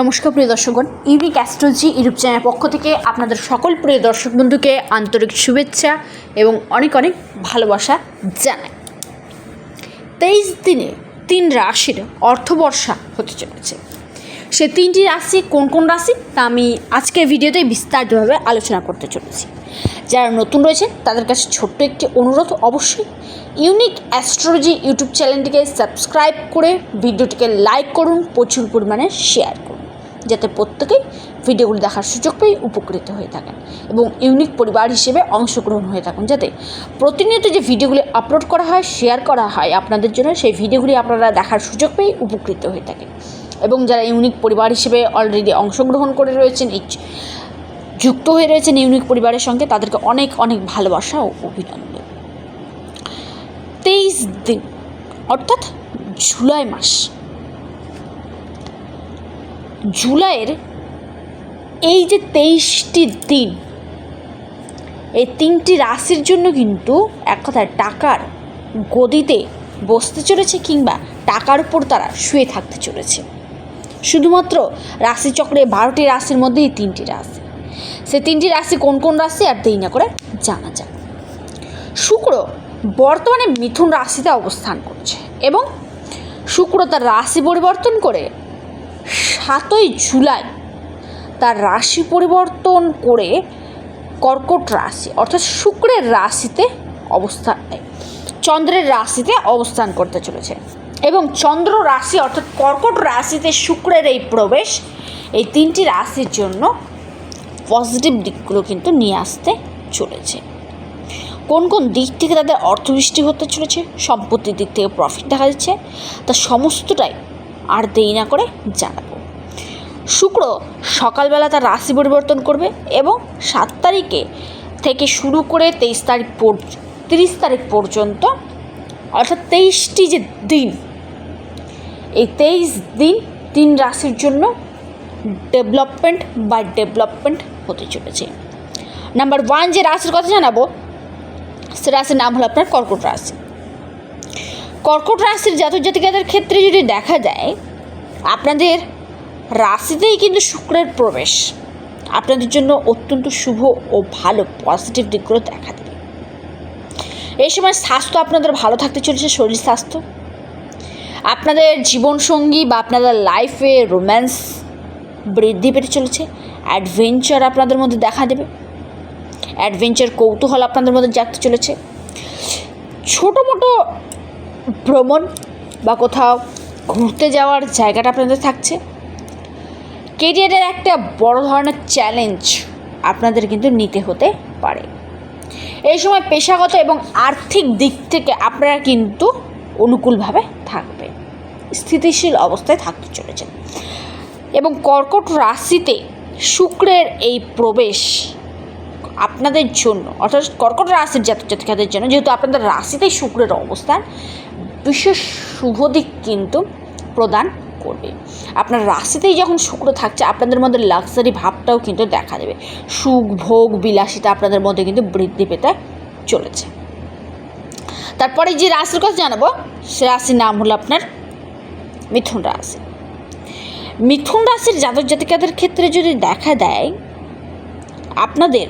নমস্কার প্রিয় দর্শকগণ unique astrology YouTube চ্যানেলের পক্ষ থেকে আপনাদের সকল প্রিয় দর্শক বন্ধুকে আন্তরিক শুভেচ্ছা এবং অনেক অনেক ভালোবাসা জানাই। তেইশ দিনে তিন রাশির অর্থবর্ষা হতে চলেছে। সে তিনটি রাশি কোন কোন রাশি তা আমি আজকের ভিডিওতে বিস্তারিতভাবে আলোচনা করতে চলেছি। যারা নতুন রয়েছে তাদের কাছে ছোট্ট একটি অনুরোধ অবশ্যই ইউনিক অ্যাস্ট্রোলজি ইউটিউব চ্যানেলটিকে সাবস্ক্রাইব করে ভিডিওটিকে লাইক করুন, প্রচুর পরিমাণে শেয়ার করুন। যাতে প্রত্যেকেই ভিডিওগুলি দেখার সুযোগ পেয়ে উপকৃত হয়ে থাকেন এবং ইউনিক পরিবার হিসেবে অংশগ্রহণ হয়ে থাকুন। যাতে প্রতিনিয়ত যে ভিডিওগুলি আপলোড করা হয় শেয়ার করা হয়, আপনাদের জন্য সেই ভিডিওগুলি আপনারা দেখার সুযোগ পেয়ে উপকৃত হয়ে থাকেন। এবং যারা ইউনিক পরিবার হিসেবে অলরেডি অংশগ্রহণ করে রয়েছেন ইচ- যুক্ত হয়ে রয়েছেন ইউনিক পরিবারের সঙ্গে, তাদেরকে অনেক অনেক ভালোবাসা ও অভিনন্দন। তেইশ দিন, অর্থাৎ জুলাই মাস জুলাইয়ের এই যে তেইশটি দিন, এই তিনটি রাশির জন্য কিন্তু এক কথায় টাকার গদিতে বসতে চলেছে কিংবা টাকার উপর তারা শুয়ে থাকতে চলেছে। শুধুমাত্র রাশিচক্রে বারোটি রাশির মধ্যে এই তিনটি রাশি। সে তিনটি রাশি কোন কোন রাশি আর দেই না করে জানা যাক। শুক্র বর্তমানে মিথুন রাশিতে অবস্থান করছে এবং শুক্র তার রাশি পরিবর্তন করে সাতই জুলাই তার রাশি পরিবর্তন করে কর্কট রাশি, অর্থাৎ শুক্রের রাশিতে অবস্থান চন্দ্রের রাশিতে অবস্থান করতে চলেছে এবং চন্দ্র রাশি, অর্থাৎ কর্কট রাশিতে শুক্রের এই প্রবেশ, এই তিনটি রাশির জন্য পজিটিভ দিকগুলো কিন্তু নিয়ে আসতে চলেছে। কোন কোন দিক থেকে তাদের অর্থবৃষ্টি হতে চলেছে, সম্পত্তির দিক থেকে প্রফিট দেখা যাচ্ছে তা সমস্তটাই আর দেরি না করে জানাব। শুক্র সকালবেলা তার রাশি পরিবর্তন করবে এবং সাত তারিখে থেকে শুরু করে তেইশ তারিখ পর তিরিশ তারিখ পর্যন্ত, অর্থাৎ তেইশটি যে দিন, এই তেইশ দিন তিন রাশির জন্য ডেভেলপমেন্ট বা ডেভেলপমেন্ট হতে চলেছে। নাম্বার ওয়ান যে রাশির কথা জানাব, সে রাশির নাম হলো আপনার কর্কট রাশি। কর্কট রাশির জাতক জাতিকাদের ক্ষেত্রে যদি দেখা যায়, আপনাদের রাশিতেই কিন্তু শুক্রের প্রবেশ। আপনাদের জন্য অত্যন্ত শুভ ও ভালো পজিটিভ দিকগুলো দেখা দেবে। এই সময় স্বাস্থ্য আপনাদের ভালো থাকতে চলেছে, শরীর স্বাস্থ্য। আপনাদের জীবনসঙ্গী বা আপনাদের লাইফে রোম্যান্স বৃদ্ধি পেতে চলেছে। অ্যাডভেঞ্চার আপনাদের মধ্যে দেখা দেবে। অ্যাডভেঞ্চার কৌতূহল আপনাদের মধ্যে জাগতে চলেছে। ছোটো মোটো ভ্রমণ বা কোথাও ঘুরতে যাওয়ার জায়গাটা আপনাদের থাকছে। কেরিয়ারের একটা বড় ধরনের চ্যালেঞ্জ আপনাদের কিন্তু নিতে হতে পারে। এই সময় পেশাগত এবং আর্থিক দিক থেকে আপনারা কিন্তু অনুকূলভাবে থাকবে স্থিতিশীল অবস্থায় থাকতে চলেছেন এবং কর্কট রাশিতে শুক্রের এই প্রবেশ আপনাদের জন্য, অর্থাৎ কর্কট রাশির জাতক জাতিকাদের জন্য, যেহেতু আপনাদের রাশিতেই শুক্রের অবস্থান, বিশেষ শুভ দিক কিন্তু প্রদান করবে। আপনার রাশিতেই যখন শুক্র থাকছে, আপনাদের মধ্যে লাক্সারি ভাবটাও কিন্তু দেখা দেবে। সুখ, ভোগ, বিলাসিতা আপনাদের মধ্যে কিন্তু বৃদ্ধি পেতে চলেছে। তারপরে যে রাশির কথা জানাব, সে রাশির নাম হলো আপনার মিথুন রাশি। মিথুন রাশির জাতক জাতিকাদের ক্ষেত্রে যদি দেখা দেয়, আপনাদের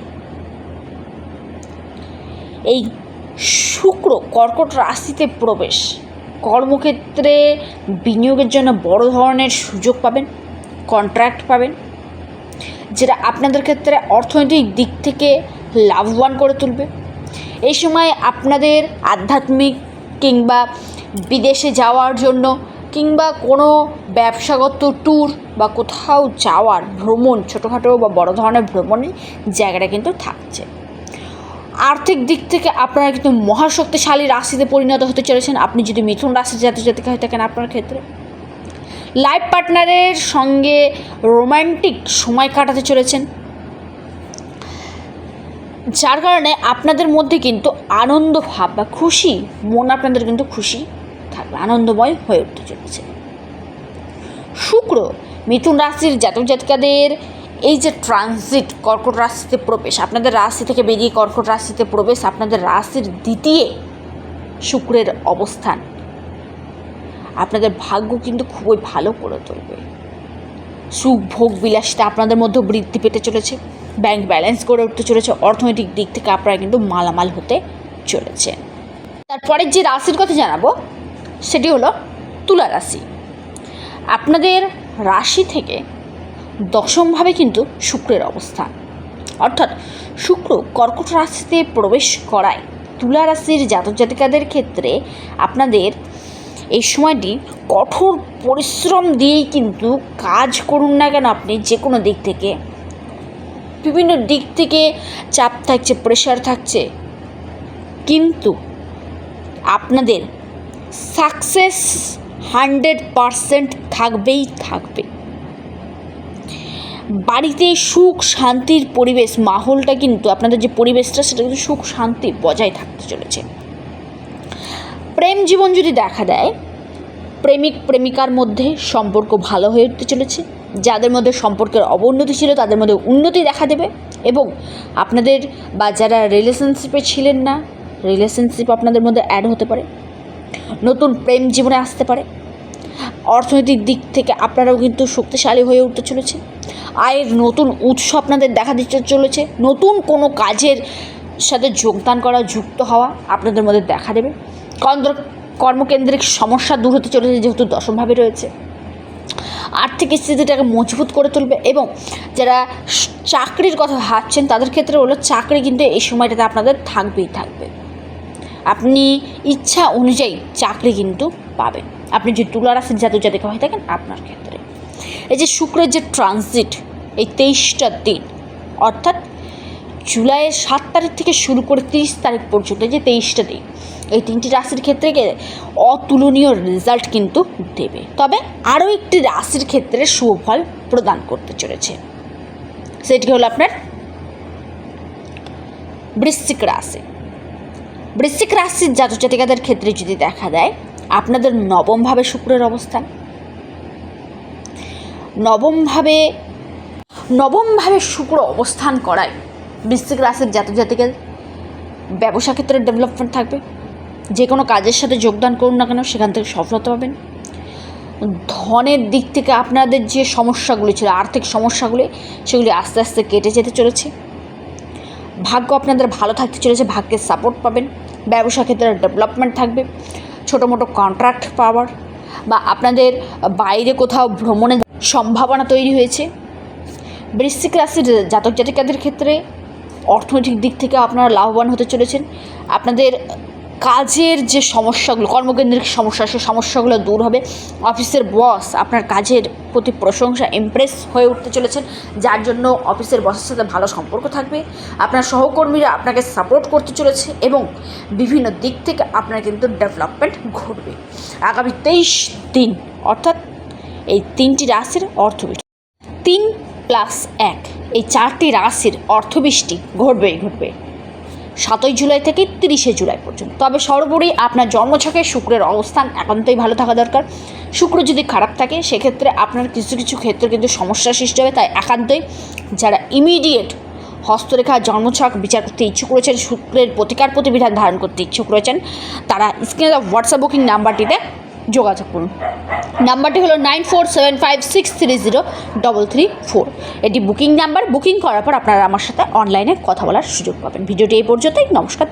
এই শুক্র কর্কট রাশিতে প্রবেশ কর্মক্ষেত্রে বিনিয়োগের জন্য বড় ধরনের সুযোগ পাবেন কন্ট্রাক্ট পাবেন, যেটা আপনাদের ক্ষেত্রে অর্থনৈতিক দিক থেকে লাভবান করে তুলবে। এই সময় আপনাদের আধ্যাত্মিক কিংবা বিদেশে যাওয়ার জন্য কিংবা কোনো ব্যবসাগত ট্যুর বা কোথাও যাওয়ার ভ্রমণ, ছোটোখাটো বা বড় ধরনের ভ্রমণের জায়গাটা কিন্তু থাকছে। আর্থিক দিক থেকে আপনারা কিন্তু মহাশক্তিশালী রাশিতে পরিণত হতে চলেছেন। আপনি যদি মিথুন রাশির জাতীয় জাতিকা হয়ে থাকেন আপনার ক্ষেত্রে। লাইফ পার্টনারের সঙ্গে রোমান্টিক সময় কাটাতে চলেছেন। যার কারণে আপনাদের মধ্যে কিন্তু আনন্দ ভাব বা খুশি, মন আপনাদের কিন্তু খুশি থাকবে, আনন্দময় হয়ে উঠতে চলেছে। শুক্র, মিথুন রাশির জাতক জাতিকাদের এই যে ট্রানজিট কর্কট রাশিতে প্রবেশ, আপনাদের রাশি থেকে বেরিয়ে কর্কট রাশিতে প্রবেশ, আপনাদের রাশির দ্বিতীয় শুক্রের অবস্থান। আপনাদের ভাগ্য কিন্তু খুবই ভালো করে তুলবে। সুখ, ভোগ, বিলাসিতা আপনাদের মধ্যে বৃদ্ধি পেতে চলেছে। ব্যাংক ব্যালেন্স গড়ে উঠতে চলেছে। অর্থনৈতিক দিক থেকে আপনারা কিন্তু মালামাল হতে চলেছে। তারপরের যে রাশির কথা জানাব, সেটি হলো তুলা রাশি। আপনাদের রাশি থেকে দশমভাবে কিন্তু শুক্রের অবস্থান। অর্থাৎ শুক্র কর্কট রাশিতে প্রবেশ করায়। তুলা রাশির জাতক জাতিকাদের ক্ষেত্রে আপনাদের এই সময়টি কঠোর পরিশ্রম দিয়েই কিন্তু কাজ করুন না কেন আপনি যে কোনো দিক থেকে। বিভিন্ন দিক থেকে চাপ থাকছে প্রেশার থাকছে। কিন্তু আপনাদের সাকসেস হান্ড্রেড পারসেন্ট থাকবেই থাকবে। বাড়িতে সুখ, শান্তির পরিবেশ, মাহলটা কিন্তু, আপনাদের যে পরিবেশটা, সেটা কিন্তু সুখ, শান্তি বজায় থাকতে চলেছে। প্রেম জীবন যদি দেখা দেয়, প্রেমিক, প্রেমিকার মধ্যে সম্পর্ক ভালো হয়ে উঠতে চলেছে। যাদের মধ্যে সম্পর্কের অবনতি ছিল, তাদের মধ্যে উন্নতি দেখা দেবে এবং আপনাদের বা যারা রিলেশনশিপে ছিলেন না রিলেশনশিপ আপনাদের মধ্যে অ্যাড হতে পারে। নতুন প্রেম জীবনে আসতে পারে। অর্থনৈতিক দিক থেকে আপনারাও কিন্তু শক্তিশালী হয়ে উঠতে চলেছে। আয়ের নতুন উৎস আপনাদের দেখা দিতে চলেছে। নতুন কোনো কাজের সাথে যোগদান করা, যুক্ত হওয়া আপনাদের মধ্যে দেখা দেবে। কন্দ্র, কর্মকেন্দ্রিক সমস্যা দূর হতে চলেছে যেহেতু দশমভাবে রয়েছে। আর্থিক স্থিতিটাকে মজবুত করে তুলবে এবং যারা চাকরির কথা ভাবছেন তাদের ক্ষেত্রে হলো চাকরি কিন্তু এই সময়টাতে আপনাদের থাকবেই থাকবে। আপনি ইচ্ছা অনুযায়ী চাকরি কিন্তু পাবেন। আপনি যে তুলা রাশির জাতক জাতিকা হয়ে থাকেন আপনার ক্ষেত্রে। এই যে শুক্রের যে ট্রানজিট এই তেইশটা দিন, অর্থাৎ জুলাইয়ের সাত তারিখ থেকে শুরু করে তিরিশ তারিখ পর্যন্ত যে তেইশটা দিন, এই তিনটি রাশির ক্ষেত্রে অতুলনীয় রেজাল্ট কিন্তু দেবে। তবে আরও একটি রাশির ক্ষেত্রে সুফল প্রদান করতে চলেছে। সেটি হলো আপনার বৃশ্চিক রাশি। বৃশ্চিক রাশির জাতক জাতিকাদের ক্ষেত্রে যদি দেখা দেয়, আপনাদের নবমভাবে শুক্রের অবস্থান নবমভাবে নবমভাবে শুক্র অবস্থান করায়। বৃশ্চিক রাশির জাতক জাতিকার ব্যবসা ক্ষেত্রে ডেভেলপমেন্ট থাকবে। যে কোনো কাজের সাথে যোগদান করুন না কেন, সেখান থেকে সফলতা পাবেন। ধনের দিক থেকে আপনাদের যে সমস্যাগুলি ছিল, আর্থিক সমস্যাগুলি, সেগুলি আস্তে আস্তে কেটে যেতে চলেছে। ভাগ্য আপনাদের ভালো থাকতে চলেছে, ভাগ্যের সাপোর্ট পাবেন। ব্যবসা ক্ষেত্রে ডেভেলপমেন্ট থাকবে। ছোটো মোটো কন্ট্রাক্ট পাওয়ার বা আপনাদের বাইরে কোথাও ভ্রমণের সম্ভাবনা তৈরি হয়েছে। বৃশ্চিক রাশির জাতক জাতিকাদের ক্ষেত্রে অর্থনৈতিক দিক থেকে আপনারা লাভবান হতে চলেছেন। আপনাদের কাজের যে সমস্যাগুলো, কর্মকেন্দ্রিক সমস্যা সেই সমস্যাগুলো দূর হবে। অফিসের বস আপনার কাজের প্রতি প্রশংসা ইমপ্রেস হয়ে উঠতে চলেছেন। যার জন্য অফিসের বসের সাথে ভালো সম্পর্ক থাকবে। আপনার সহকর্মীরা আপনাকে সাপোর্ট করতে চলেছে এবং বিভিন্ন দিক থেকে আপনার কিন্তু ডেভেলপমেন্ট ঘটবে। আগামী তেইশ দিন, অর্থাৎ এই তিনটি রাশির অর্থবৃষ্টি। তিন প্লাস এক, এই চারটি রাশির অর্থবৃষ্টি ঘটবেই ঘটবে। সাতই জুলাই থেকে তিরিশে জুলাই পর্যন্ত। তবে সর্বোপরি আপনার জন্মছকে শুক্রের অবস্থান একান্তই ভালো থাকা দরকার। শুক্র যদি খারাপ থাকে, সেক্ষেত্রে আপনার কিছু কিছু ক্ষেত্রে কিন্তু সমস্যা সৃষ্টি হবে। তাই একান্তই যারা ইমিডিয়েট হস্তরেখা জন্মছক বিচার করতে ইচ্ছুক রয়েছেন, শুক্রের প্রতিকার প্রতিবিধান ধারণ করতে ইচ্ছুক রয়েছেন, তারা স্ক্রিনে হোয়াটসঅ্যাপ বুকিং নাম্বারটিতে যোগাযোগ করুন। নাম্বারটি হলো nine four seven five six three zero double three four. এটি বুকিং নাম্বার। বুকিং করার পর আপনারা আমার সাথে অনলাইনে কথা বলার সুযোগ পাবেন। ভিডিওটি এই পর্যন্তই। নমস্কার।